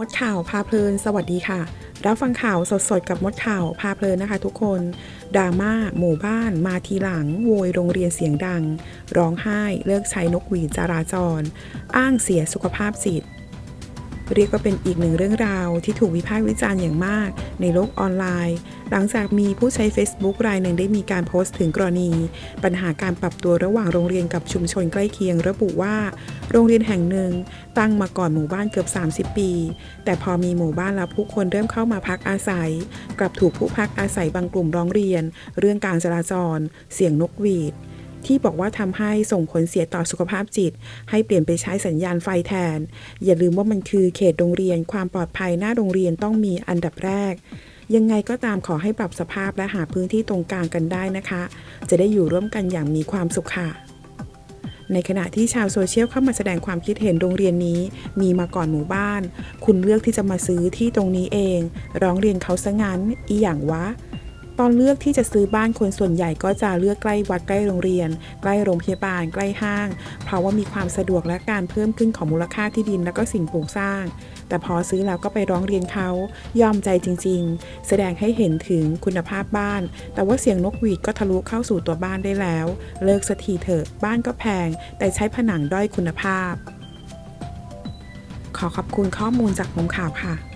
มดข่าวพาเพลิน สวัสดีค่ะ รับฟังข่าวสดๆ กับมดข่าวพาเพลินนะคะทุกคนดราม่าหมู่บ้านมาทีหลัง โวยโรงเรียนเสียงดัง ร้องไห้เลิกใช้นกหวีดจราจร อ้างเสียสุขภาพจิต เรียกว่าเป็นอีกหนึ่งเรื่องราวที่ถูกวิพากษ์วิจารณ์อย่างมาก ในโลกออนไลน์ หลังจากมีผู้ใช้ Facebook รายหนึ่งได้มีการโพสต์ถึงกรณี ปัญหาการปรับตัวระหว่างโรงเรียนกับชุมชนใกล้เคียง ระบุว่า โรงเรียนแห่งหนึ่ง ตั้งมาก่อนหมู่บ้านเกือบ 30 ปี แต่พอมีหมู่บ้านแล้วผู้คนเริ่มเข้ามาพักอาศัย กลับถูกผู้พักอาศัยบางกลุ่มร้องเรียน เรื่องการจราจร เสียงนกหวีด ที่บอกว่าทำให้ส่งผลเสียต่อสุขภาพจิต ให้เปลี่ยนไปใช้สัญญาณไฟแทน อย่าลืมว่ามันคือเขตโรงเรียน ความปลอดภัยหน้าโรงเรียนต้องมีอันดับแรก ยังไงก็ตามขอให้ปรับสภาพและหาพื้นที่ตรงกลางกันได้นะคะ จะได้อยู่ร่วมกันอย่างมีความสุขค่ะในขณะที่ชาวโซเชียลเข้ามาแสดงความคิดเห็นโรงเรียนนี้ มีมาก่อนหมู่บ้าน คุณเลือกที่จะมาซื้อที่ตรงนี้เอง ร้องเรียนเขาซะงั้น อีหยังวะ ตอนเลือกที่จะซื้อบ้านคนส่วนใหญ่ก็จะเลือกใกล้วัดใกล้โรงเรียน ใกล้โรงพยาบาล ใกล้ห้าง เพราะว่ามีความสะดวกและการเพิ่มขึ้นของมูลค่าที่ดินและก็สิ่งปลูกสร้าง แต่พอซื้อแล้วก็ไปร้องเรียนเขายอมใจจริง ๆ แสดงให้เห็นถึงคุณภาพบ้าน แต่ว่าเสียงนกหวีดก็ทะลุเข้าสู่ตัวบ้านได้แล้ว เลิกสักทีเถอะบ้านก็แพง แต่ใช้ผนังด้อยคุณภาพ ขอขอบคุณข้อมูลจากมุมข่าวค่ะ